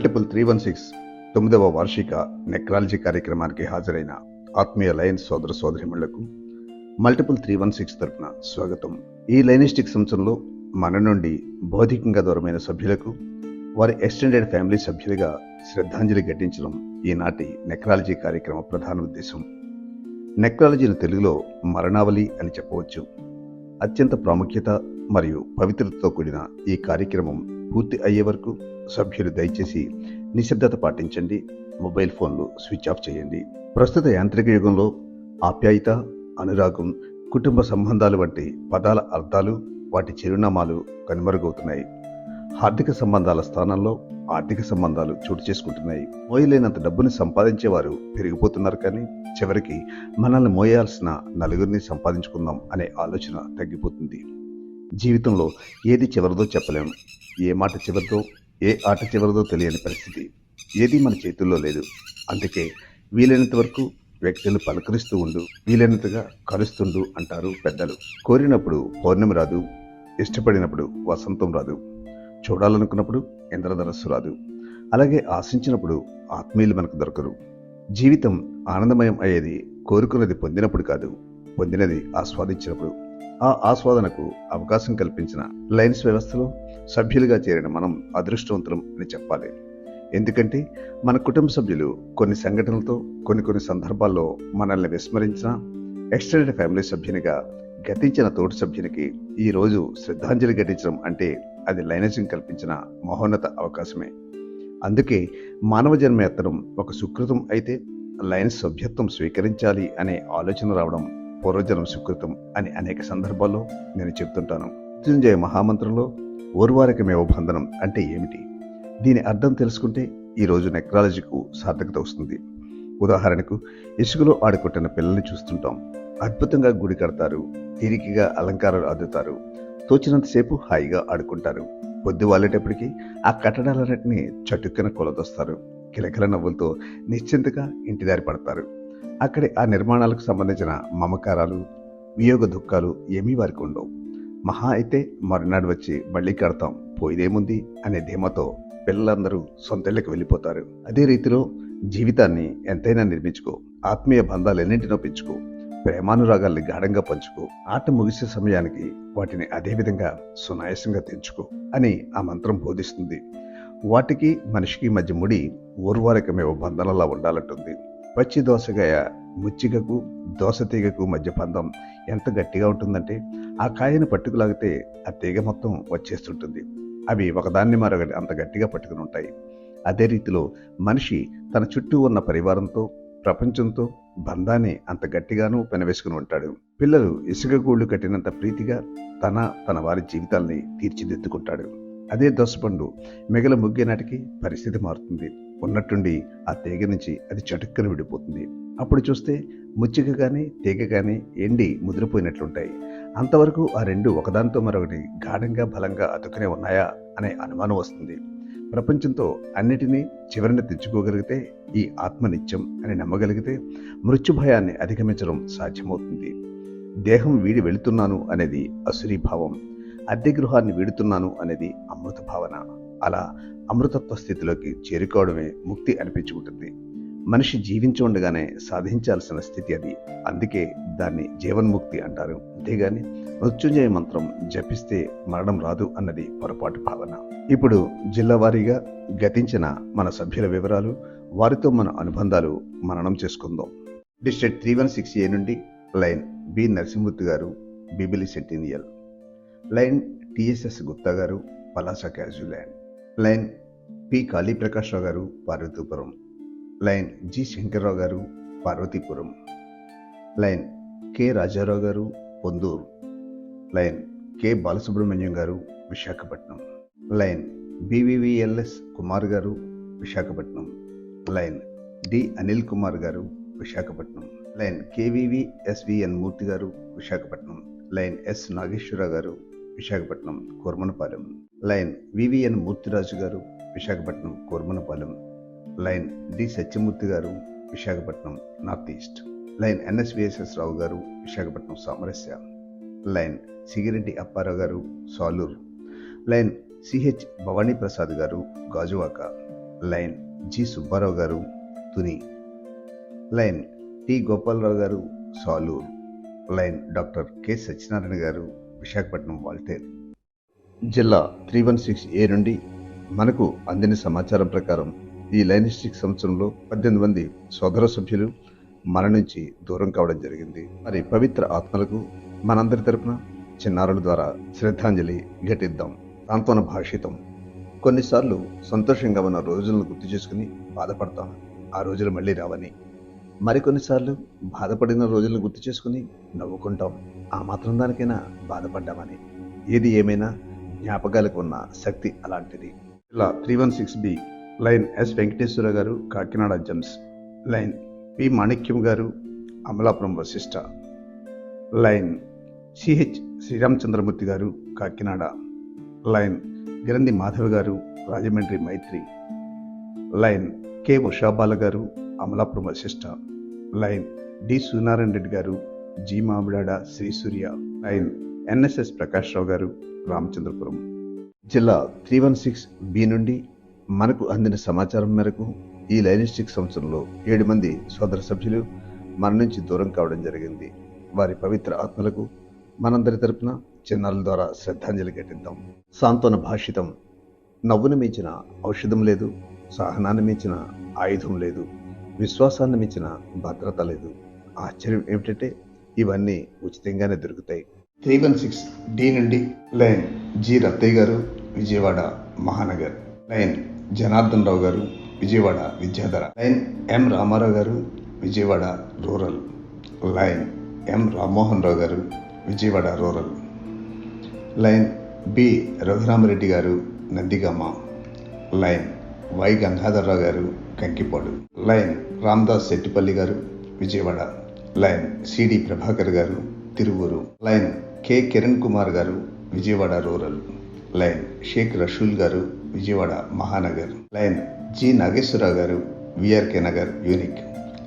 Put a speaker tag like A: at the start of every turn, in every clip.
A: Multiple three one six తొమ్మిదవ వార్షిక నెక్రాలజీ కార్యక్రమానికి హాజరైన ఆత్మీయ లయన్స్ సోదర సోదరిమణులకు మల్టిపుల్ త్రీ వన్ సిక్స్ తరపున స్వాగతం. ఈ లైనిస్టిక్ సంవత్సరంలో మన నుండి భౌతికంగా దూరమైన సభ్యులకు వారి ఎక్స్టెండెడ్ ఫ్యామిలీ సభ్యులుగా శ్రద్ధాంజలి ఘటించడం ఈనాటి నెక్రాలజీ కార్యక్రమ ప్రధాన ఉద్దేశం. నెక్రాలజీని తెలుగులో మరణావళి అని చెప్పవచ్చు. అత్యంత ప్రాముఖ్యత మరియు పవిత్రతతో కూడిన ఈ కార్యక్రమం పూర్తి అయ్యే వరకు సభ్యులు దయచేసి నిశ్శబ్దత పాటించండి. మొబైల్ ఫోన్లు స్విచ్ ఆఫ్ చేయండి. ప్రస్తుత యాంత్రిక యుగంలో ఆప్యాయత అనురాగం కుటుంబ సంబంధాలు వంటి పదాల అర్థాలు వాటి చిరునామాలు కనుమరుగవుతున్నాయి. ఆర్థిక సంబంధాల స్థానంలో ఆర్థిక సంబంధాలు చోటు చేసుకుంటున్నాయి. మోయలేనంత డబ్బుని సంపాదించేవారు పెరిగిపోతున్నారు కానీ చివరికి మనల్ని మోయాల్సిన నలుగురిని సంపాదించుకుందాం అనే ఆలోచన తగ్గిపోతుంది. జీవితంలో ఏది చివరిదో చెప్పలేము ఏ మాట చివరిదో ఏ ఆట చివరిదో తెలియని పరిస్థితి. ఏది మన చేతుల్లో లేదు. అందుకే వీలైనంత వరకు వ్యక్తులు పలకరిస్తూ ఉండు వీలైనంతగా కలుస్తుండు అంటారు పెద్దలు. కోరినప్పుడు పౌర్ణమి రాదు ఇష్టపడినప్పుడు వసంతం రాదు. చూడాలనుకున్నప్పుడు ఇంద్రధనస్సు రాదు. అలాగే ఆశించినప్పుడు ఆత్మీయులు మనకు దొరకరు. జీవితం ఆనందమయం అయ్యేది కోరుకున్నది పొందినప్పుడు కాదు పొందినది ఆస్వాదించినప్పుడు. ఆ ఆస్వాదనకు అవకాశం కల్పించిన లైన్స్ వ్యవస్థలో సభ్యులుగా చేరిన మనం అదృష్టవంతులం అని చెప్పాలి. ఎందుకంటే మన కుటుంబ సభ్యులు కొన్ని సంఘటనలతో కొన్ని కొన్ని సందర్భాల్లో మనల్ని విస్మరించిన ఎక్స్టెండెడ్ ఫ్యామిలీ సభ్యునిగా గతించిన తోటి సభ్యునికి ఈ రోజు శ్రద్ధాంజలి ఘటించడం అంటే అది లైనసింగ్ కల్పించిన మహోన్నత అవకాశమే. అందుకే మానవ జన్మ ఎత్తడం ఒక సుకృతం అయితే లయన్స్ సభ్యత్వం స్వీకరించాలి అనే ఆలోచన రావడం పూర్వజనం సుకృతం అని అనేక సందర్భాల్లో నేను చెప్తుంటాను. మృత్యుంజయ మహామంత్రంలో ఓర్వారికమేవ బంధనం అంటే ఏమిటి? దీని అర్థం తెలుసుకుంటే ఈరోజు నెక్రాలజీకు సార్థకత వస్తుంది. ఉదాహరణకు ఇసుకలో ఆడుకుంటున్న పిల్లల్ని చూస్తుంటాం. అద్భుతంగా గుడి కడతారు తీరికగా అలంకారాలు అద్దుతారు తోచినంతసేపు హాయిగా ఆడుకుంటారు. పొద్దు వాళ్ళేటప్పటికీ ఆ కట్టడాలన్నింటినీ చటుక్కన కొలదొస్తారు. కిలకిల నవ్వులతో నిశ్చింతగా ఇంటిదారి పడతారు. అక్కడే ఆ నిర్మాణాలకు సంబంధించిన మమకారాలు వియోగ దుఃఖాలు ఏమీ వారికి ఉండవు. మహా అయితే మరునాడు వచ్చి మళ్ళీ కడతాం. పోయిదేముంది? అనే ధీమతో పిల్లలందరూ సొంతళ్ళకి వెళ్ళిపోతారు. అదే రీతిలో జీవితాన్ని ఎంతైనా నిర్మించుకో. ఆత్మీయ బంధాలు ఎన్నింటినో పెంచుకో ప్రేమానురాగాల్ని గాఢంగా పంచుకో. ఆట ముగిసే సమయానికి వాటిని అదే విధంగా సునాయాసంగా తెంచుకో అని ఆ మంత్రం బోధిస్తుంది. వాటికి మనిషికి మధ్య ముడి ఊర్వారకమేవ బంధనలా ఉండాలంటుంది. పచ్చి దోసగాయ ముచ్చిగకు దోస తీగకు మధ్య బంధం ఎంత గట్టిగా ఉంటుందంటే ఆ కాయను పట్టుకులాగితే ఆ తీగ మొత్తం వచ్చేస్తుంటుంది. అవి ఒకదాన్ని మరొకటి అంత గట్టిగా పట్టుకుని ఉంటాయి. అదే రీతిలో మనిషి తన చుట్టూ ఉన్న పరివారంతో ప్రపంచంతో బంధాన్ని అంత గట్టిగానూ పెనవేసుకుని ఉంటాడు. పిల్లలు ఇసుక గూళ్ళు కట్టినంత ప్రీతిగా తన తన వారి జీవితాల్ని తీర్చిదిద్దుకుంటాడు. అదే దోసపండు మిగల ముగ్గే నాటికి పరిస్థితి మారుతుంది. ఉన్నట్టుండి ఆ తీగ నుంచి అది చటుక్కన విడిపోతుంది. అప్పుడు చూస్తే ముచ్చిక కానీ తీగ కానీ ఎండి ముదిరిపోయినట్లుంటాయి. అంతవరకు ఆ రెండు ఒకదానితో మరొకటి గాఢంగా బలంగా అతుకునే ఉన్నాయా అనే అనుమానం వస్తుంది. ప్రపంచంతో అన్నిటినీ చివరిని తెచ్చుకోగలిగితే ఈ ఆత్మ నిత్యం అని నమ్మగలిగితే మృత్యు భయాన్ని అధిగమించడం సాధ్యమవుతుంది. దేహం వీడి వెళుతున్నాను అనేది అసురీభావం అద్దె గృహాన్ని వీడుతున్నాను అనేది అమృత భావన. అలా అమృతత్వ స్థితిలోకి చేరుకోవడమే ముక్తి అనిపించుకుంటుంది. మనిషి జీవించి ఉండగానే సాధించాల్సిన స్థితి అది. అందుకే దాన్ని జీవన్ముక్తి అంటారు. అంతేగాని మృత్యుంజయ మంత్రం జపిస్తే మరణం రాదు అన్నది పొరపాటు భావన. ఇప్పుడు జిల్లా వారీగా గతించిన మన సభ్యుల వివరాలు వారితో మన అనుబంధాలు మననం చేసుకుందాం. District three one six A నుండి lion B Narasimhamurthy garu Bobbili centennial. Lion TSS Gupta గారు పలాస క్యాజులాండ్ లైన్ పి కాళీప్రకాశ్రావు గారు పార్వతీపురం. లైన్ జి శంకర్రావు గారు పార్వతీపురం. లైన్ కె రాజారావు గారు పొందూరు. లైన్ కె బాలసుబ్రహ్మణ్యం గారు విశాఖపట్నం. లైన్ బీవీవీఎల్ఎస్ కుమార్ గారు విశాఖపట్నం. లైన్ డి అనిల్ కుమార్ గారు విశాఖపట్నం. లైన్ కేవీవీఎస్విఎన్ మూర్తి గారు విశాఖపట్నం. లైన్ ఎస్ నాగేశ్వరరావు గారు విశాఖపట్నం కోర్మనపాలెం. లైన్ వివిఎన్ మూర్తిరాజు గారు విశాఖపట్నం కోర్మనపాలెం. లైన్ డి సత్యమూర్తి గారు Visakhapatnam north east. Lion NSVSS Rao గారు విశాఖపట్నం సామరస్య. లైన్ సిగిరెడ్డి అప్పారావు గారు సాలూరు. లైన్ సిహెచ్ భవానీ ప్రసాద్ గారు గాజువాక. లైన్ జి సుబ్బారావు గారు తుని. లైన్ టి గోపాలరావు గారు Salur. Lion doctor K Satyanarayana గారు విశాఖపట్నం వాల్టేర్ జిల్లా త్రీ వన్ సిక్స్ ఏ నుండి మనకు అందిన సమాచారం ప్రకారం ఈ లైనిస్టిక్ సంవత్సరంలో పద్దెనిమిది మంది సోదర సభ్యులు మన నుంచి దూరం కావడం జరిగింది. మరి పవిత్ర ఆత్మలకు మనందరి తరపున చిన్నారుల ద్వారా శ్రద్ధాంజలి ఘటిద్దాం. సాంత్వన భాషితం. కొన్నిసార్లు సంతోషంగా ఉన్న రోజులను గుర్తు చేసుకుని బాధపడతాం. ఆ రోజులు మళ్ళీ రావని. మరికొన్నిసార్లు బాధపడిన రోజులను గుర్తు చేసుకుని నవ్వుకుంటాం. ఆ మాత్రం దానికైనా బాధపడ్డామని. ఏది ఏమైనా జ్ఞాపకాలకు ఉన్న శక్తి అలాంటిది. ఇలా three one six B lion S Venkateswara గారు Kakinada gems. Lion P Manikyam గారు అమలాపురం వశిష్ట. లైన్ సిహెచ్ శ్రీరామచంద్రమూర్తి గారు కాకినాడ. లైన్ గిరంది మాధవ్ గారు రాజమండ్రి మైత్రి. లైన్ కె ఉషాబాల గారు అమలాపురం వశిష్ట. లైన్ డి సూనారాయణ రెడ్డి గారు G Mamidada Sri Surya lion NSS Prakash Rao గారు రామచంద్రపురం. జిల్లా త్రీ వన్ సిక్స్ బి నుండి మనకు అందిన సమాచారం మేరకు ఈ లైనిస్టిక్ సంవత్సరంలో ఏడు మంది సోదర సభ్యులు మన నుంచి దూరం కావడం జరిగింది. వారి పవిత్ర ఆత్మలకు మనందరి తరపున చిన్నారుల ద్వారా శ్రద్ధాంజలి ఘటిద్దాం. సాంత్వన భాషితం. నవ్వును మించిన ఔషధం లేదు. సహనాన్ని మించిన ఆయుధం లేదు. విశ్వాసాన్ని మించిన భద్రత లేదు. ఆశ్చర్యం ఏమిటంటే ఇవన్నీ ఉచితంగానే దొరుకుతాయి. త్రీ వన్ సిక్స్ డి నుండి లైన్ జి రత్తయ్య గారు విజయవాడ మహానగర్. లైన్ జనార్దన్ రావు గారు విజయవాడ విద్యాధర. లైన్ ఎం రామారావు గారు Vijayawada rural. Lion M Rammohan Rao గారు Vijayawada rural. Lion B Raghuramareddy గారు నందిగామ. లైన్ వై గంగాధర్రావు గారు కంకిపాడు. లైన్ రామ్దాస్ శెట్టిపల్లి గారు విజయవాడ. లైన్ సిడి ప్రభాకర్ గారు తిరువూరు. లైన్ కె కిరణ్ కుమార్ గారు విజయవాడ రూరల్. లైన్ షేక్ రషూల్ గారు విజయవాడ మహానగర్. లైన్ జి నాగేశ్వరరావు గారు VRK Nagar unique.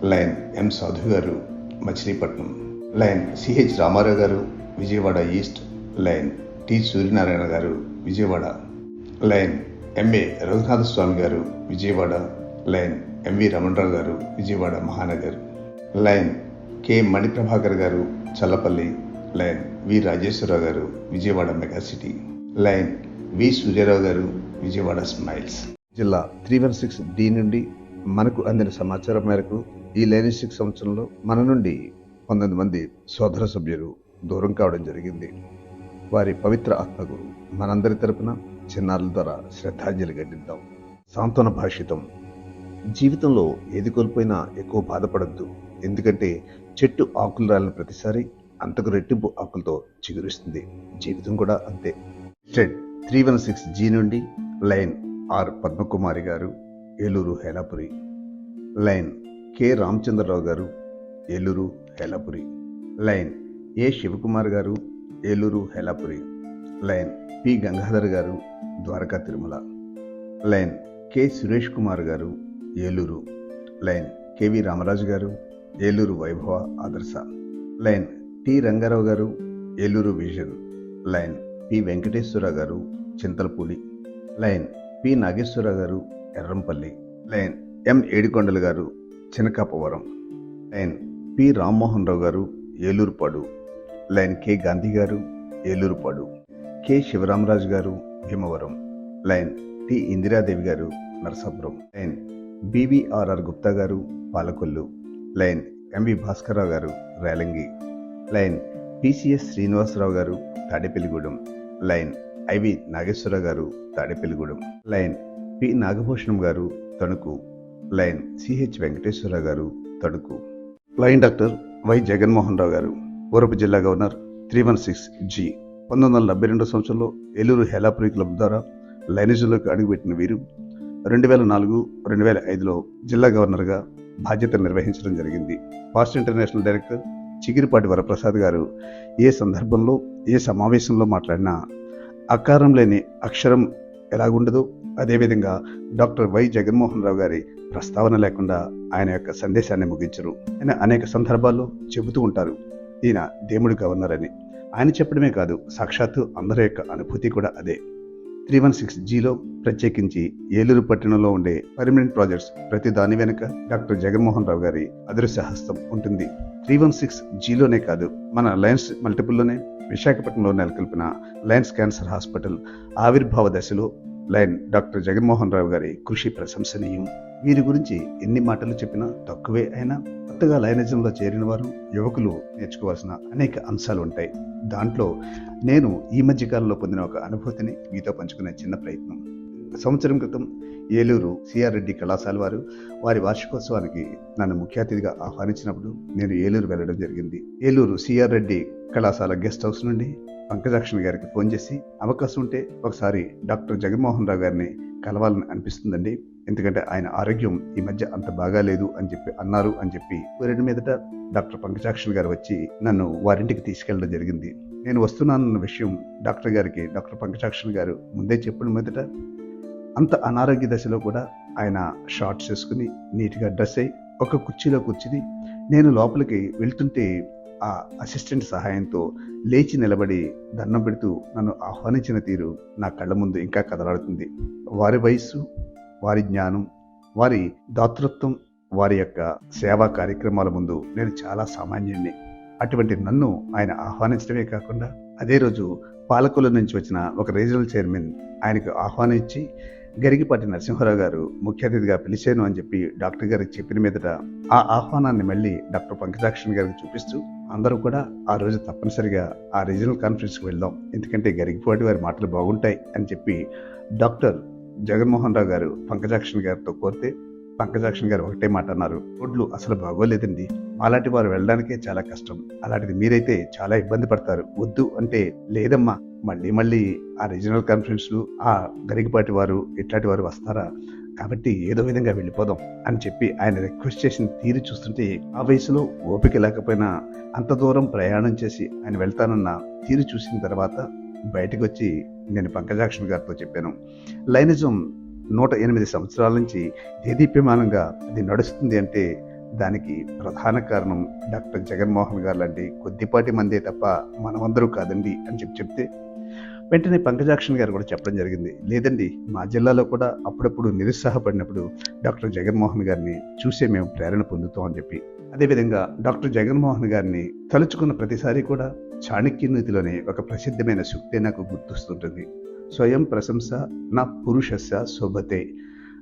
A: Lion M Sadhu గారు మచిలీపట్నం. లైన్ సిహెచ్ రామారావు గారు Vijayawada east. Lion T Suryanarayana గారు విజయవాడ. లైన్ ఎంఏ రఘునాథ స్వామి గారు విజయవాడ. లైన్ ఎంవి రమణరావు గారు విజయవాడ మహానగర్. లైన్ కె మణిప్రభాకర్ గారు చల్లపల్లి. లైన్ వి రాజేశ్వరరావు గారు Vijayawada mega city. Lion V Suryarao గారు విజయవాడ స్మైల్స్. జిల్లా త్రీ వన్ సిక్స్ డి నుండి మనకు అందిన సమాచారం మేరకు ఈ లైనిస్టిక్ సంవత్సరంలో మన నుండి పంతొమ్మిది మంది సోదర సభ్యులు దూరం కావడం జరిగింది. వారి పవిత్ర ఆత్మకు మనందరి తరపున చిన్నారుల ద్వారా శ్రద్ధాంజలి ఘటిద్దాం. సాంత్వన భాషితం. జీవితంలో ఏది కోల్పోయినా ఎక్కువ బాధపడద్దు. ఎందుకంటే చెట్టు ఆకులు రాలిన ప్రతిసారి అంతకు రెట్టింపు ఆకులతో చిగురిస్తుంది. జీవితం కూడా అంతే. త్రీ వన్ సిక్స్ జీ నుండి లైన్ ఆర్ పద్మకుమారి గారు ఏలూరు హేలాపురి. లైన్ కె రామచంద్రరావు గారు ఏలూరు హేలాపురి. లైన్ ఏ శివకుమార్ గారు ఏలూరు హేలాపురి. లైన్ పి గంగాధర్ గారు ద్వారకా తిరుమల. లైన్ కె సురేష్ కుమార్ గారు ఏలూరు. లైన్ కెవి రామరాజు గారు ఏలూరు వైభవ ఆదర్శ. లైన్ టి రంగారావు గారు Eluru vision. Lion P Venkateswara గారు చింతలపూడి. లైన్ పి నాగేశ్వరరావు గారు ఎర్రంపల్లి. లైన్ ఎం ఏడికొండలు గారు చినకాపవరం. లైన్ పి రామ్మోహన్ రావు గారు ఏలూరుపాడు. లైన్ కె గాంధీ గారు ఏలూరుపాడు. కె శివరామరాజు గారు భీమవరం. లైన్ టి ఇందిరాదేవి గారు నరసాపురం. లైన్ బీవీఆర్ఆర్ గుప్తా గారు పాలకొల్లు. లైన్ ఎంవి భాస్కర్రావు గారు రేలంగి లైన్ పిసిఎస్ శ్రీనివాసరావు గారు తాడేపల్లిగూడెం. లైన్ ఐవి నాగేశ్వర గారు తాడేపల్లిగూడెం. లైన్ పి నాగభూషణం గారు తణుకు. లైన్ సిహెచ్ వెంకటేశ్వర గారు Tanuku. Lion doctor Y Jaganmohan Rao గారు ఊరపు జిల్లా governor three one six G. పంతొమ్మిది వందల డెబ్బై రెండో సంవత్సరంలో ఏలూరు హెలాపురి క్లబ్ ద్వారా లైనేజంలోకి అడుగుపెట్టిన వీరు రెండు వేల నాలుగు రెండు వేల ఐదులో జిల్లా గవర్నర్గా బాధ్యతలు నిర్వహించడం జరిగింది. Past international director Chigiripati Varaprasad గారు ఏ సందర్భంలో ఏ సమావేశంలో మాట్లాడినా అకారం లేని అక్షరం ఎలాగుండదో? అదేవిధంగా డాక్టర్ వై జగన్మోహన్ రావు గారి ప్రస్తావన లేకుండా ఆయన యొక్క సందేశాన్ని ముగించరు. ఆయన అనేక సందర్భాల్లో చెబుతూ ఉంటారు ఈయన దేవుడు గవర్నర్ అని ఆయన చెప్పడమే కాదు సాక్షాత్తు అందరి యొక్క అనుభూతి కూడా అదే. త్రీ వన్ సిక్స్ జీలో ప్రత్యేకించి ఏలూరు పట్టణంలో ఉండే పర్మనెంట్ ప్రాజెక్ట్స్ ప్రతి దాని వెనుక డాక్టర్ జగన్మోహన్ రావు గారి అదృశ్య హస్తం ఉంటుంది. త్రీ వన్ సిక్స్ జీలోనే కాదు మన లయన్స్ మల్టిపుల్లోనే విశాఖపట్నంలో నెలకొల్పిన లయన్స్ క్యాన్సర్ హాస్పిటల్ ఆవిర్భావ దశలో లయన్ డాక్టర్ జగన్మోహన్ రావు గారి కృషి ప్రశంసనీయం. వీరి గురించి ఎన్ని మాటలు చెప్పినా తక్కువే అయినా కొత్తగా లయనిజంలో చేరిన వారు యువకులు నేర్చుకోవాల్సిన అనేక అంశాలు ఉంటాయి. దాంట్లో నేను ఈ మధ్యకాలంలో పొందిన ఒక అనుభూతిని మీతో పంచుకునే చిన్న ప్రయత్నం. సంవత్సరం క్రితం ఏలూరు సిఆర్ రెడ్డి కళాశాల వారు వారి వార్షికోత్సవానికి నన్ను ముఖ్య అతిథిగా ఆహ్వానించినప్పుడు నేను ఏలూరు వెళ్ళడం జరిగింది. ఏలూరు సిఆర్ రెడ్డి కళాశాల గెస్ట్ హౌస్ నుండి పంకజాక్షన్ గారికి ఫోన్ చేసి అవకాశం ఉంటే ఒకసారి డాక్టర్ జగన్మోహన్ రావు గారిని కలవాలని అనిపిస్తుందండి. ఎందుకంటే ఆయన ఆరోగ్యం ఈ మధ్య అంత బాగాలేదు అని చెప్పి అన్నారు అని చెప్పి రెండు మీదట డాక్టర్ పంకజాక్షన్ గారు వచ్చి నన్ను వారింటికి తీసుకెళ్ళడం జరిగింది. నేను వస్తున్నానన్న విషయం డాక్టర్ గారికి డాక్టర్ పంకజాక్షన్ గారు ముందే చెప్పిన మీదట అంత అనారోగ్య దశలో కూడా ఆయన షార్ట్స్ వేసుకుని నీట్గా డ్రెస్ అయ్యి ఒక కుర్చీలో కూర్చుని నేను లోపలికి వెళ్తుంటే ఆ అసిస్టెంట్ సహాయంతో లేచి నిలబడి దండం పెడుతూ నన్ను ఆహ్వానించిన తీరు నా కళ్ళ ముందు ఇంకా కదలాడుతుంది. వారి వయస్సు వారి జ్ఞానం వారి దాతృత్వం వారి యొక్క సేవా కార్యక్రమాల ముందు నేను చాలా సామాన్యుణ్ణి. అటువంటి నన్ను ఆయన ఆహ్వానించడమే కాకుండా అదే రోజు పాలకుల నుంచి వచ్చిన ఒక రీజనల్ చైర్మన్ ఆయనకు ఆహ్వానించి గరిగిపాటి నరసింహారావు గారు ముఖ్య అతిథిగా పిలిచాను అని చెప్పి డాక్టర్ గారికి చెప్పిన మీదట ఆ ఆహ్వానాన్ని మళ్ళీ డాక్టర్ పంకజాక్షన్ గారికి చూపిస్తూ అందరూ కూడా ఆ రోజు తప్పనిసరిగా ఆ రీజనల్ కాన్ఫరెన్స్కి వెళ్దాం. ఎందుకంటే గరిగిపాటి వారి మాటలు బాగుంటాయి అని చెప్పి డాక్టర్ జగన్మోహన్ రావు గారు పంకజాక్షన్ గారితో కోరితే పంకజాక్షన్ గారు ఒకటే మాట అన్నారు. రోడ్లు అసలు బాగోలేదండి. అలాంటి వారు వెళ్ళడానికే చాలా కష్టం. అలాంటిది మీరైతే చాలా ఇబ్బంది పడతారు. వద్దు అంటే లేదమ్మా. మళ్ళీ మళ్ళీ ఆ రీజనల్ కాన్ఫరెన్స్లు ఆ గరిగిపాటి వారు ఇట్లాంటి వారు వస్తారా? కాబట్టి ఏదో విధంగా వెళ్ళిపోదాం అని చెప్పి ఆయన రిక్వెస్ట్ చేసిన తీరు చూస్తుంటే ఆ వయసులో ఓపిక లేకపోయినా అంత దూరం ప్రయాణం చేసి ఆయన వెళ్తానన్న తీరు చూసిన తర్వాత బయటకు వచ్చి నేను పంకజాక్షన్ గారితో చెప్పాను. లైనిజం నూట ఎనిమిది సంవత్సరాల నుంచి దేదీప్యమానంగా అది నడుస్తుంది అంటే దానికి ప్రధాన కారణం డాక్టర్ జగన్మోహన్ గారు లాంటి కొద్దిపాటి మందే తప్ప మనమందరూ కాదండి అని చెప్పి చెప్తే వెంటనే పంకజాక్షన్ గారు కూడా చెప్పడం జరిగింది. లేదండి మా జిల్లాలో కూడా అప్పుడప్పుడు నిరుత్సాహపడినప్పుడు డాక్టర్ జగన్మోహన్ గారిని చూసే మేము ప్రేరణ పొందుతాం అని చెప్పి. అదేవిధంగా డాక్టర్ జగన్మోహన్ గారిని తలుచుకున్న ప్రతిసారి కూడా చాణక్య నీతిలోనే ఒక ప్రసిద్ధమైన సూక్తే నాకు గుర్తొస్తుంటుంది. స్వయం ప్రశంస నా పురుషస్య శోభతే.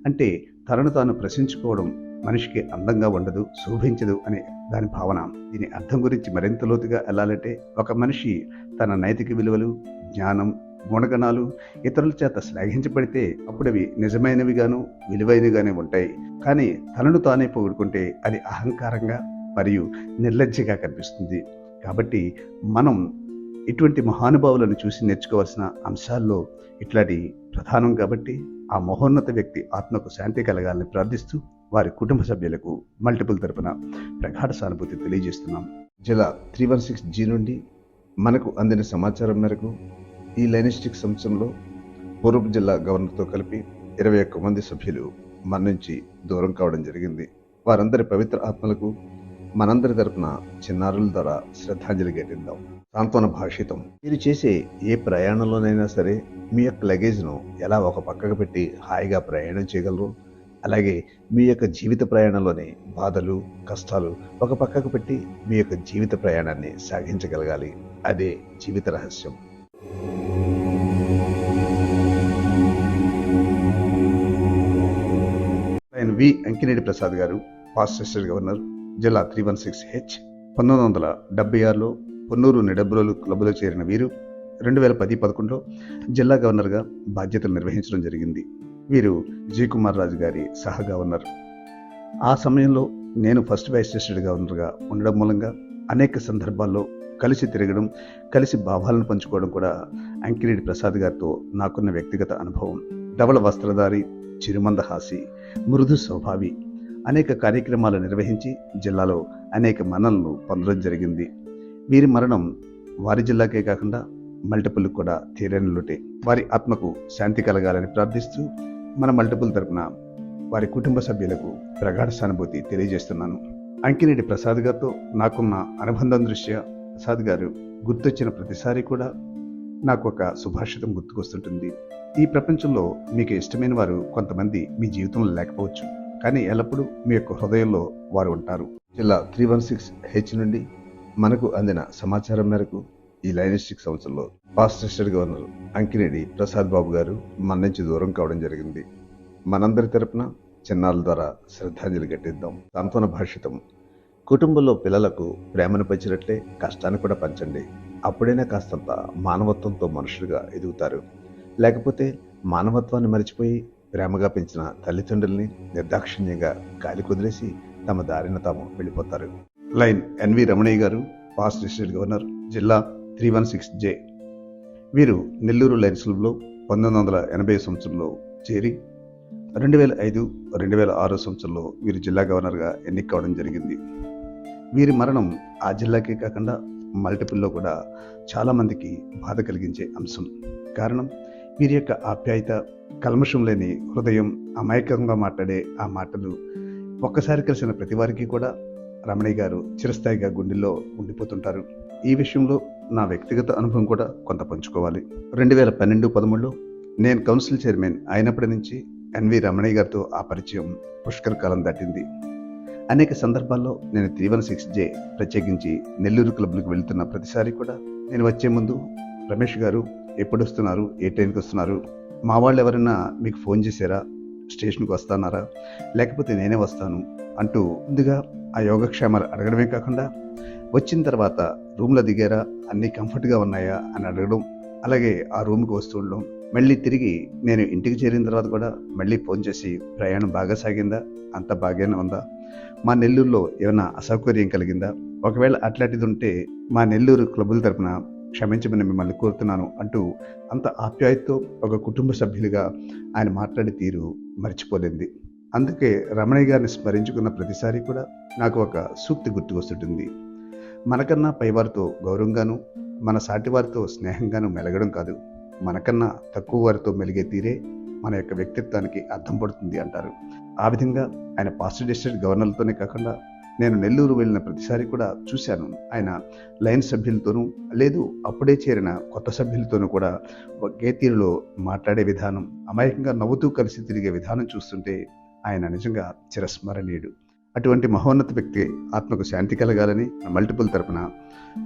A: అంటే తనను తాను ప్రశంచుకోవడం మనిషికి అందంగా ఉండదు శోభించదు అనే దాని భావన. దీని అర్థం గురించి మరింత లోతుగా వెళ్ళాలంటే ఒక మనిషి తన నైతిక విలువలు జ్ఞానం గుణగణాలు ఇతరుల చేత శ్లాఘించబడితే అప్పుడవి నిజమైనవిగాను విలువైనవిగానే ఉంటాయి. కానీ తనను తానే పోగొట్టుకుంటే అది అహంకారంగా మరియు నిర్లజ్జగా కనిపిస్తుంది. కాబట్టి మనం ఇటువంటి మహానుభావులను చూసి నేర్చుకోవాల్సిన అంశాల్లో ఇట్లాంటి ప్రధానం కాబట్టి ఆ మహోన్నత వ్యక్తి ఆత్మకు శాంతి కలగాలని ప్రార్థిస్తూ వారి కుటుంబ సభ్యులకు మల్టిపుల్ తరపున ప్రగాఢ సానుభూతి తెలియజేస్తున్నాం. జిల్లా త్రీ వన్ సిక్స్ జీ నుండి మనకు అందిన సమాచారం మేరకు ఈ లైనిస్టిక్ సంవత్సరంలో పూర్వపు జిల్లా గవర్నర్తో కలిపి ఇరవై ఒక్క మంది సభ్యులు మన నుంచి దూరం కావడం జరిగింది. వారందరి పవిత్ర ఆత్మలకు మనందరి తరపున చిన్నారుల ద్వారా శ్రద్ధాంజలి ఘటిద్దాం. సాంత్వన భాషితం. మీరు చేసే ఏ ప్రయాణంలోనైనా సరే మీ యొక్క లగేజ్ను ఎలా ఒక పక్కకు పెట్టి హాయిగా ప్రయాణం చేయగలరు? అలాగే మీ యొక్క జీవిత ప్రయాణంలోని బాధలు కష్టాలు ఒక పక్కకు పెట్టి మీ యొక్క జీవిత ప్రయాణాన్ని సాగించగలగాలి. అదే జీవిత రహస్యం. ఆయన వి అంకినేడి ప్రసాద్ గారు పాస్ట్ అసిస్టెంట్ గవర్నర్ జిల్లా త్రీ వన్ సిక్స్ హెచ్ పంతొమ్మిది వందల డెబ్బై ఆరులో పొన్నూరు నిడబ్రోలు క్లబ్లో చేరిన వీరు రెండు వేల పది పదకొండులో జిల్లా గవర్నర్గా బాధ్యతలు నిర్వహించడం జరిగింది. వీరు జీ. కుమార్ రాజు గారి సహ గవర్నర్. ఆ సమయంలో నేను ఫస్ట్ వైస్ ప్రెసిడెంట్ గవర్నర్గా ఉండడం మూలంగా అనేక సందర్భాల్లో కలిసి తిరగడం కలిసి భావాలను పంచుకోవడం కూడా అంకిరెడ్డి ప్రసాద్ గారితో నాకున్న వ్యక్తిగత అనుభవం. ధవళ వస్త్రధారి చిరుమందహాసి మృదు స్వభావి అనేక కార్యక్రమాలు నిర్వహించి జిల్లాలో అనేక మనలను పొందడం జరిగింది. వీరి మరణం వారి జిల్లాకే కాకుండా మల్టిపుల్ కూడా తీరని లోటే. వారి ఆత్మకు శాంతి కలగాలని ప్రార్థిస్తూ మన మల్టిపుల్ తరపున వారి కుటుంబ సభ్యులకు ప్రగాఢ సానుభూతి తెలియజేస్తున్నాను. అంకినేటి ప్రసాద్ గారితో నాకున్న అనుబంధం దృష్ట్యా ప్రసాద్ గారు గుర్తొచ్చిన ప్రతిసారి కూడా నాకు ఒక సుభాషితం గుర్తుకొస్తుంటుంది. ఈ ప్రపంచంలో మీకు ఇష్టమైన వారు కొంతమంది మీ జీవితంలో లేకపోవచ్చు. కానీ ఎల్లప్పుడూ మీ యొక్క హృదయంలో వారు ఉంటారు. జిల్లా త్రీ వన్ సిక్స్ హెచ్ నుండి మనకు అందిన సమాచారం మేరకు ఈ లైనిస్టిక్ సంవత్సరంలో past state governor Ankinedi Prasad Babu గారు మన నుంచి దూరం కావడం జరిగింది. మనందరి తరపున చిన్నారుల ద్వారా శ్రద్ధాంజలి ఘటిద్దాం. సాంత్వన భాషితం కుటుంబంలో పిల్లలకు ప్రేమను పంచినట్లే కష్టాన్ని కూడా పంచండి. అప్పుడైనా కాస్తంత మానవత్వంతో మనుషులుగా ఎదుగుతారు. లేకపోతే మానవత్వాన్ని మరిచిపోయి ప్రేమగా పెంచిన తల్లిదండ్రుల్ని నిర్దాక్షిణ్యంగా గాలి కుదిలేసి తమ దారిన తాము వెళ్ళిపోతారు. లైన్ ఎన్వి రమణయ్య గారు పాస్ట్ డిస్ట్రిక్ట్ గవర్నర్ జిల్లా త్రీ వన్ సిక్స్ జే. వీరు నెల్లూరు లయన్స్ క్లబ్లో పంతొమ్మిది వందల ఎనభై సంవత్సరంలో చేరి రెండు వేల ఐదు రెండు వేల ఆరు సంవత్సరంలో వీరు జిల్లా గవర్నర్గా ఎన్నిక కావడం జరిగింది. వీరి మరణం ఆ జిల్లాకే కాకుండా మల్టిపుల్లో కూడా చాలామందికి బాధ కలిగించే అంశం. కారణం వీరి యొక్క ఆప్యాయత కల్మషం లేని హృదయం అమాయకంగా మాట్లాడే ఆ మాటలు ఒక్కసారి కలిసిన ప్రతి వారికి కూడా రమణయ్య గారు చిరస్థాయిగా గుండెల్లో ఉండిపోతుంటారు. ఈ విషయంలో నా వ్యక్తిగత అనుభవం కూడా కొంత పంచుకోవాలి. రెండు వేల పన్నెండు పదమూడులో నేను కౌన్సిల్ చైర్మన్ అయినప్పటి నుంచి ఎన్వి రమణయ్య గారితో ఆ పరిచయం పుష్కర కాలం దాటింది. అనేక సందర్భాల్లో నేను త్రీ వన్ సిక్స్ జే ప్రత్యేకించి నెల్లూరు క్లబ్లకు వెళ్తున్న ప్రతిసారి కూడా నేను వచ్చే ముందు రమేష్ గారు ఎప్పుడు వస్తున్నారు ఏ ట్రైన్కి వస్తున్నారు మా వాళ్ళు ఎవరైనా మీకు ఫోన్ చేశారా స్టేషన్కి వస్తానారా లేకపోతే నేనే వస్తాను అంటూ ముందుగా ఆ యోగక్షేమాలు అడగడమే కాకుండా వచ్చిన తర్వాత రూమ్లో దిగారా? అన్నీ కంఫర్ట్గా ఉన్నాయా? అని అడగడం అలాగే ఆ రూమ్కి వస్తూ ఉండడం మళ్ళీ తిరిగి నేను ఇంటికి చేరిన తర్వాత కూడా మళ్ళీ ఫోన్ చేసి ప్రయాణం బాగా సాగిందా? అంత బాగానే ఉందా? మా నెల్లూరులో ఏమైనా అసౌకర్యం కలిగిందా? ఒకవేళ అట్లాంటిది ఉంటే మా నెల్లూరు క్లబ్బుల తరపున క్షమించమని మిమ్మల్ని కోరుతున్నాను అంటూ అంత ఆప్యాయతతో ఒక కుటుంబ సభ్యులుగా ఆయన మాట్లాడే తీరు మర్చిపోలేంది అందుకే రమణయ్య గారిని స్మరించుకున్న ప్రతిసారి కూడా నాకు ఒక సూక్తి గుర్తుకొస్తుంటుంది. మనకన్నా పైవారితో గౌరవంగాను మన సాటివారితో స్నేహంగాను మెలగడం కాదు. మనకన్నా తక్కువ వారితో మెలిగే తీరే మన యొక్క వ్యక్తిత్వానికి అర్థం పడుతుంది అంటారు. ఆ విధంగా ఆయన పాస్టర్ డిస్ట్రిక్ట్ గవర్నర్లతోనే కాకుండా నేను నెల్లూరు వెళ్ళిన ప్రతిసారి కూడా చూశాను. ఆయన లైన్ సభ్యులతోనూ లేదు అప్పుడే చేరిన కొత్త సభ్యులతోనూ కూడా ఒకే తీరులో మాట్లాడే విధానం అమాయకంగా నవ్వుతూ కలిసి తిరిగే విధానం చూస్తుంటే ఆయన నిజంగా చిరస్మరణీయుడు. అటువంటి మహోన్నత వ్యక్తి ఆత్మకు శాంతి కలగాలని మల్టిపుల్ తరపున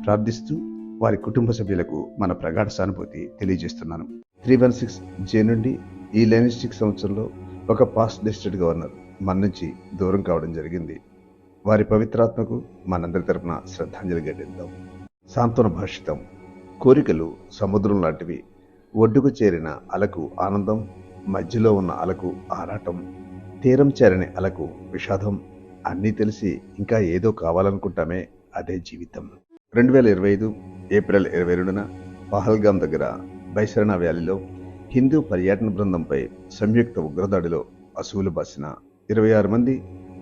A: ప్రార్థిస్తూ వారి కుటుంబ సభ్యులకు మన ప్రగాఢ సానుభూతి తెలియజేస్తున్నాను. త్రీ వన్ సిక్స్ జే నుండి ఈ లైనిస్టిక్ సంవత్సరంలో ఒక పాస్ట్ డిస్ట్రిక్ట్ గవర్నర్ మన నుంచి దూరం కావడం జరిగింది. వారి పవిత్రాత్మకు మనందరి తరపున శ్రద్ధాంజలి ఘటిద్దాం. సాంత్వన భాషితం. కోరికలు సముద్రం లాంటివి. ఒడ్డుకు చేరిన అలకు ఆనందం మధ్యలో ఉన్న అలకు ఆరాటం. తీరం చేరని అలకు విషాదం అన్నీ తెలిసి ఇంకా ఏదో కావాలనుకుంటామే అదే జీవితం. రెండు వేల ఇరవై ఐదు ఏప్రిల్ ఇరవై రెండున పహల్గాం దగ్గర బైసరణ వ్యాలీలో హిందూ పర్యాటన బృందంపై సంయుక్త ఉగ్రదాడిలో అసువులు బాసిన ఇరవై ఆరు మంది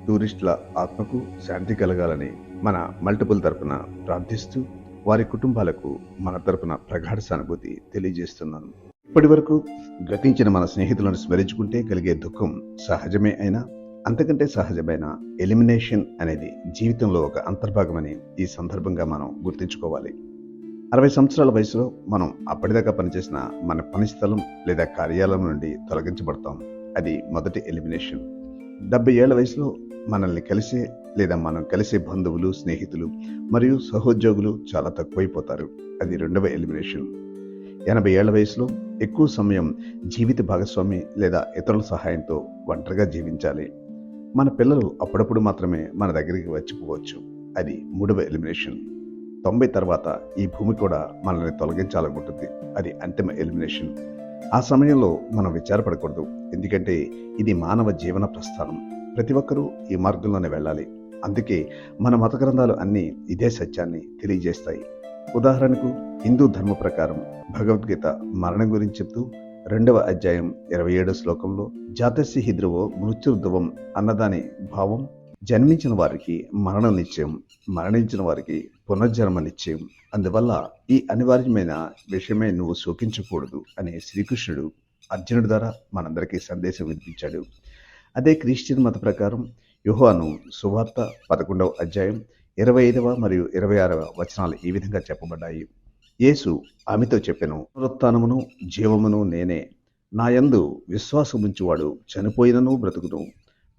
A: టూరిస్టుల ఆత్మకు శాంతి కలగాలని మన మల్టిపుల్ తరపున ప్రార్థిస్తూ వారి కుటుంబాలకు మన తరపున ప్రగాఢ సానుభూతి తెలియజేస్తున్నాను. ఇప్పటి వరకు గతించిన మన స్నేహితులను స్మరించుకుంటే కలిగే దుఃఖం సహజమే అయినా అంతకంటే సహజమైన ఎలిమినేషన్ అనేది జీవితంలో ఒక అంతర్భాగమని ఈ సందర్భంగా మనం గుర్తుంచుకోవాలి. అరవై సంవత్సరాల వయసులో మనం అప్పటిదాకా పనిచేసిన మన పని స్థలం లేదా కార్యాలయం నుండి తొలగించబడతాం. అది మొదటి ఎలిమినేషన్. డెబ్బై ఏళ్ళ వయసులో మనల్ని కలిసే లేదా మనం కలిసే బంధువులు స్నేహితులు మరియు సహోద్యోగులు చాలా తక్కువైపోతారు. అది రెండవ ఎలిమినేషన్. ఎనభై ఏళ్ళ వయసులో ఎక్కువ సమయం జీవిత భాగస్వామి లేదా ఇతరుల సహాయంతో ఒంటరిగా జీవించాలి. మన పిల్లలు అప్పుడప్పుడు మాత్రమే మన దగ్గరికి వచ్చిపోవచ్చు. అది మూడవ ఎలిమినేషన్. తొంభై తర్వాత ఈ భూమి కూడా మనల్ని తొలగించాలనుకుంటుంది. అది అంతిమ ఎలిమినేషన్. ఆ సమయంలో మనం విచారపడకూడదు. ఎందుకంటే ఇది మానవ జీవన ప్రస్థానం. ప్రతి ఒక్కరూ ఈ మార్గంలోనే వెళ్ళాలి. అందుకే మన మత గ్రంథాలు అన్నీ ఇదే సత్యాన్ని తెలియజేస్తాయి. ఉదాహరణకు హిందూ ధర్మ ప్రకారం భగవద్గీత మరణం గురించి చెప్తూ రెండవ అధ్యాయం ఇరవై ఏడో శ్లోకంలో జాతస్య హిద్రువో మృత్యుర్ధవం అన్నదాని భావం జన్మించిన వారికి మరణం నిశ్చయం మరణించిన వారికి పునర్జన్మ నిశ్చయం అందువల్ల ఈ అనివార్యమైన విషయమే నువ్వు శోకించకూడదు అనే శ్రీకృష్ణుడు అర్జునుడి ద్వారా మనందరికీ సందేశం వినిపించాడు. అదే క్రిస్టియన్ మత ప్రకారం యుహాను సువార్త పదకొండవ అధ్యాయం ఇరవై ఐదవ మరియు ఇరవై ఆరవ వచనాలు ఈ విధంగా చెప్పబడ్డాయి. యేసు ఆమెతో చెప్పెను పునరుత్నమును జీవమును నేనే. నాయందు విశ్వాసముంచువాడు చనిపోయినను బ్రతుకును.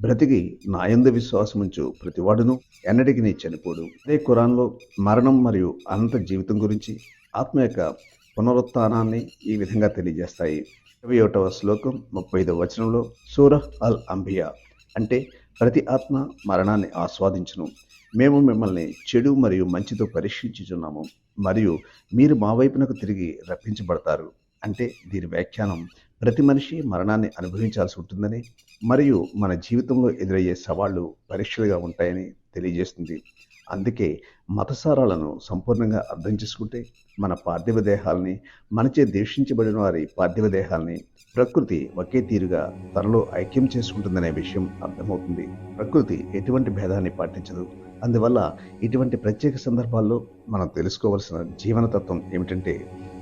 A: బ్రతికి నాయందు విశ్వాసముంచు ప్రతివాడును. ఎన్నటికి నీ చనిపోడు. అదే ఖురాన్లో మరణం మరియు అనంత జీవితం గురించి ఆత్మ యొక్క పునరుత్థానాన్ని ఈ విధంగా తెలియజేస్తాయి. ఇరవై ఒకటవ శ్లోకం ముప్పై ఐదవ వచనంలో సూరహ్ అల్ అంబియా అంటే ప్రతి ఆత్మ మరణాన్ని ఆస్వాదించును. మేము మిమ్మల్ని చెడు మరియు మంచితో పరీక్షించుచున్నాము. మరియు మీరు మా వైపునకు తిరిగి రప్పించబడతారు. అంటే దీని వ్యాఖ్యానం ప్రతి మనిషి మరణాన్ని అనుభవించాల్సి ఉంటుందని మరియు మన జీవితంలో ఎదురయ్యే సవాళ్ళు పరీక్షలుగా ఉంటాయని తెలియజేస్తుంది. అందుకే మతసారాలను సంపూర్ణంగా అర్థం చేసుకుంటే మన పార్థివ దేహాలని మనచే దీక్షించబడిన వారి పార్థివ దేహాలని ప్రకృతి ఒకే తీరుగా తనలో ఐక్యం చేసుకుంటుందనే విషయం అర్థమవుతుంది. ప్రకృతి ఎటువంటి భేదాన్ని పాటించదు. అందువల్ల ఇటువంటి ప్రత్యేక సందర్భాల్లో మనం తెలుసుకోవాల్సిన జీవనతత్వం ఏమిటంటే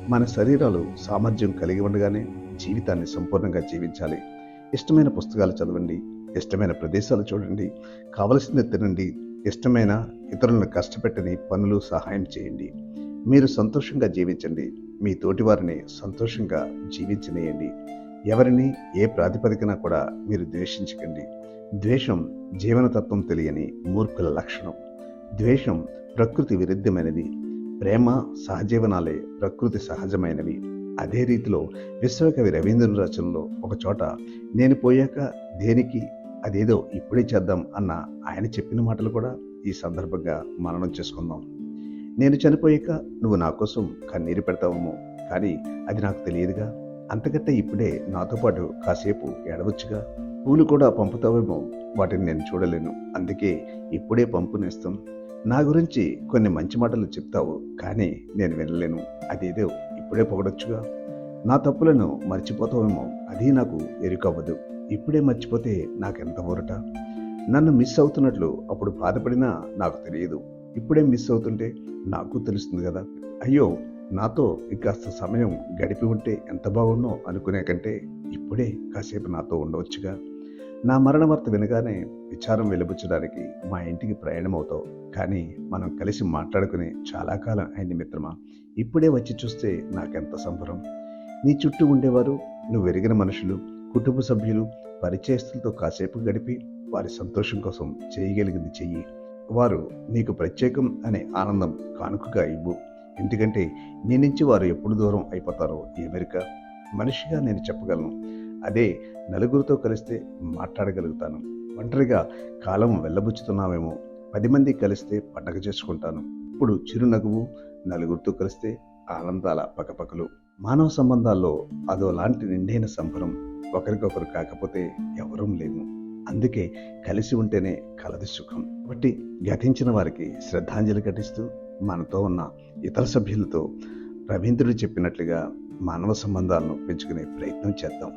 A: మన శరీరాలు సామర్థ్యం కలిగి ఉండగానే జీవితాన్ని సంపూర్ణంగా జీవించాలి. ఇష్టమైన పుస్తకాలు చదవండి ఇష్టమైన ప్రదేశాలు చూడండి కావలసింది తినండి ఇష్టమైన ఇతరులను కష్టపెట్టని పనులు సహాయం చేయండి. మీరు సంతోషంగా జీవించండి. మీ తోటివారిని సంతోషంగా జీవించనేయండి. ఎవరిని ఏ ప్రాతిపదికన కూడా మీరు ద్వేషించకండి. ద్వేషం జీవనతత్వం తెలియని మూర్ఖుల లక్షణం. ద్వేషం ప్రకృతి విరుద్ధమైనది. ప్రేమ సహజీవనాలే ప్రకృతి సహజమైనవి. అదే రీతిలో విశ్వకవి రవీంద్ర రచనలో ఒక చోట నేను పోయాక దేనికి అదేదో ఇప్పుడే చేద్దాం అన్న ఆయన చెప్పిన మాటలు కూడా ఈ సందర్భంగా మననం చేసుకుందాం. నేను చనిపోయాక నువ్వు నా కోసం కన్నీరు పెడతావేమో కానీ అది నాకు తెలియదుగా. అంతకంటే ఇప్పుడే నాతో పాటు కాసేపు ఏడవచ్చుగా. పూలు కూడా పంపుతావేమో వాటిని నేను చూడలేను. అందుకే ఇప్పుడే పంపునేస్తాం నా గురించి కొన్ని మంచి మాటలు చెప్తావు కానీ నేను వినలేను. అదేదో ఇప్పుడే పొగడొచ్చుగా. నా తప్పులను మర్చిపోతావేమో అది నాకు ఎరుకవ్వదు. ఇప్పుడే మర్చిపోతే నాకెంత ఊరట? నన్ను మిస్ అవుతున్నట్లు అప్పుడు బాధపడినా నాకు తెలియదు. ఇప్పుడే మిస్ అవుతుంటే నాకు తెలుస్తుంది కదా. అయ్యో నాతో ఇంకాస్త సమయం గడిపి ఉంటే ఎంత బాగుండో అనుకునే కంటే ఇప్పుడే కాసేపు నాతో ఉండవచ్చుగా. నా మరణ వార్త వినగానే విచారం వెలుబుచ్చడానికి మా ఇంటికి ప్రయాణం అవుతావు కానీ మనం కలిసి మాట్లాడుకునే చాలా కాలం అయింది మిత్రమా. ఇప్పుడే వచ్చి చూస్తే నాకెంత సంబరం. నీ చుట్టూ ఉండేవారు నువ్వు ఎరిగిన మనుషులు కుటుంబ సభ్యులు పరిచయస్తులతో కాసేపు గడిపి వారి సంతోషం కోసం చేయగలిగింది చెయ్యి. వారు నీకు ప్రత్యేకం అనే ఆనందం కానుకగా ఇవ్వు. ఎందుకంటే నీ నుంచి వారు ఎప్పుడు దూరం అయిపోతారో అమెరికా మనిషిగా నేను చెప్పగలను. అదే నలుగురితో కలిస్తే మాట్లాడగలుగుతాను. ఒంటరిగా కాలం వెళ్ళబుచ్చుతున్నామేమో. పది మంది కలిస్తే పండగ చేసుకుంటాను. ఇప్పుడు చిరునవ్వు నలుగురితో కలిస్తే ఆనందాల పకపకలు. మానవ సంబంధాల్లో అదో లాంటి నిండైన సంబరం. ఒకరికొకరు కాకపోతే ఎవరూ లేము. అందుకే కలిసి ఉంటేనే కలది సుఖం. కాబట్టి గతించిన వారికి శ్రద్ధాంజలి ఘటిస్తూ మనతో ఉన్న ఇతర సభ్యులతో రవీంద్రుడు చెప్పినట్లుగా మానవ సంబంధాలను పెంచుకునే ప్రయత్నం చేద్దాం.